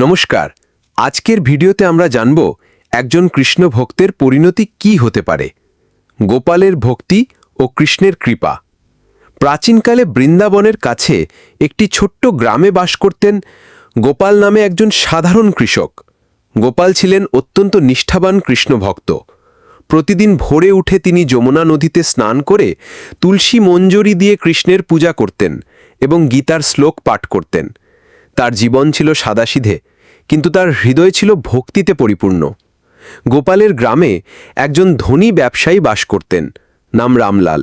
নমস্কার। আজকের ভিডিওতে আমরা জানব একজন কৃষ্ণ ভক্তের পরিণতি কি হতে পারে। গোপালের ভক্তি ও কৃষ্ণের কৃপা। প্রাচীনকালে বৃন্দাবনের কাছে একটি ছোট্ট গ্রামে বাস করতেন গোপাল নামে একজন সাধারণ কৃষক। গোপাল ছিলেন অত্যন্ত নিষ্ঠাবান কৃষ্ণ ভক্ত। প্রতিদিন ভোরে উঠে তিনি যমুনা নদীতে স্নান করে তুলসী মঞ্জরি দিয়ে কৃষ্ণের পূজা করতেন এবং গীতার শ্লোক পাঠ করতেন। তার জীবন ছিল সাদাসিধে। কিন্তু তার হৃদয় ছিল ভক্তিতে পরিপূর্ণ। গোপালের গ্রামে একজন ধনী ব্যবসায়ী বাস করতেন, নাম রামলাল।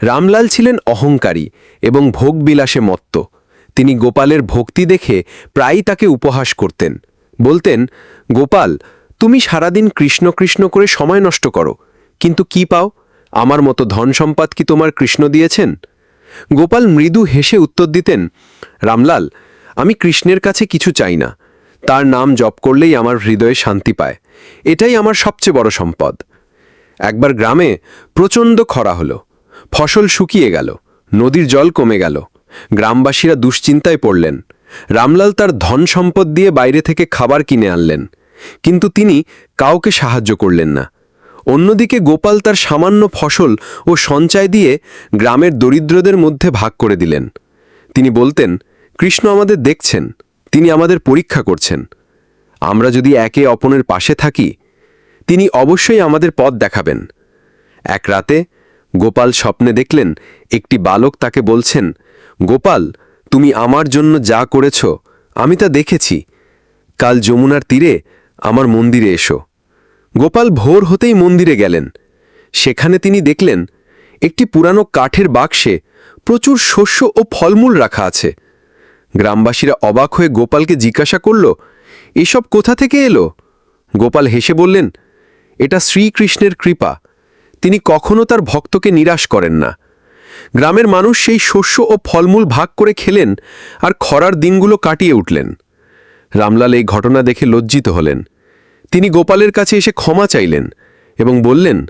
রামলাল ছিলেন অহংকারী এবং ভোগবিলাসে মত্ত। তিনি গোপালের ভক্তি দেখে প্রায়ই তাকে উপহাস করতেন। বলতেন, গোপাল, তুমি সারাদিন কৃষ্ণ কৃষ্ণ করে সময় নষ্ট করো, কিন্তু কি পাও? আমার মতো ধন সম্পদ কি তোমার কৃষ্ণ দিয়েছেন? গোপাল মৃদু হেসে উত্তর দিতেন, রামলাল, আমি কৃষ্ণের কাছে কিছু চাই না। তার নাম জপ করলেই আমার হৃদয়ে শান্তি পায়। এটাই আমার সবচেয়ে বড় সম্পদ। একবার গ্রামে প্রচণ্ড খরা হলো। ফসল শুকিয়ে গেল। নদীর জল কমে গেল। গ্রামবাসীরা দুশ্চিন্তায় পড়লেন। রামলাল তার ধন সম্পদ দিয়ে বাইরে থেকে খাবার কিনে আনলেন। কিন্তু তিনি কাউকে সাহায্য করলেন না। অন্যদিকে গোপাল তার সামান্য ফসল ও সঞ্চয় দিয়ে গ্রামের দরিদ্রদের মধ্যে ভাগ করে দিলেন। তিনি বলতেন, কৃষ্ণ আমাদের দেখছেন। তিনি আমাদের পরীক্ষা করছেন। আমরা যদি একে অপরের পাশে থাকি, তিনি অবশ্যই আমাদের পথ দেখাবেন। এক রাতে গোপাল স্বপ্নে দেখলেন, একটি বালক তাকে বলছেন, গোপাল, তুমি আমার জন্য যা করেছ, আমি তা দেখেছি। কাল যমুনার তীরে আমার মন্দিরে এসো। গোপাল ভোর হতেই মন্দিরে গেলেন। সেখানে তিনি দেখলেন, একটি পুরানো কাঠের বাক্সে প্রচুর শস্য ও ফলমূল রাখা আছে। গ্রামবাসীরা অবাক হয়ে গোপালকে জিজ্ঞাসা করল, এসব কোথা থেকে এলো? গোপাল হেসে বললেন, এটা শ্রীকৃষ্ণের কৃপা। তিনি কখনো তার ভক্তকে নিরাশ করেন না। গ্রামের মানুষ সেই শস্য ও ফলমূল ভাগ করে খেলেন আর খরার দিনগুলো কাটিয়ে উঠলেন। রামলাল এই ঘটনা দেখে লজ্জিত হলেন। তিনি গোপালের কাছে এসে ক্ষমা চাইলেন এবং বললেন,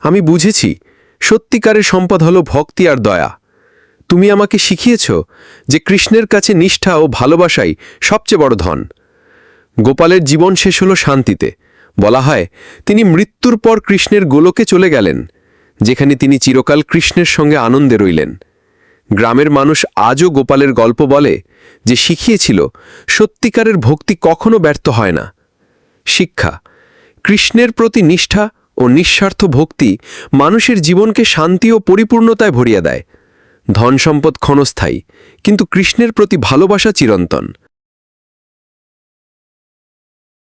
আমি বুঝেছি, সত্যিকারের সম্পদ হল ভক্তি আর দয়া। তুমি আমাকে শিখিয়েছ যে কৃষ্ণের কাছে নিষ্ঠা ও ভালোবাসাই সবচেয়ে বড় ধন। গোপালের জীবন শেষ হল শান্তিতে। বলা হয়, তিনি মৃত্যুর পর কৃষ্ণের গোলকে চলে গেলেন, যেখানে তিনি চিরকাল কৃষ্ণের সঙ্গে আনন্দে রইলেন। গ্রামের মানুষ আজও গোপালের গল্প বলে যে শিখিয়েছিল, সত্যিকারের ভক্তি কখনো ব্যর্থ হয় না। শিক্ষা, কৃষ্ণের প্রতি নিষ্ঠা ও নিঃস্বার্থ ভক্তি মানুষের জীবনকে শান্তি ও পরিপূর্ণতায় ভরিয়ে দেয়। ধন সম্পদ ক্ষণস্থায়ী কিন্তু কৃষ্ণের প্রতি ভালোবাসা চিরন্তন।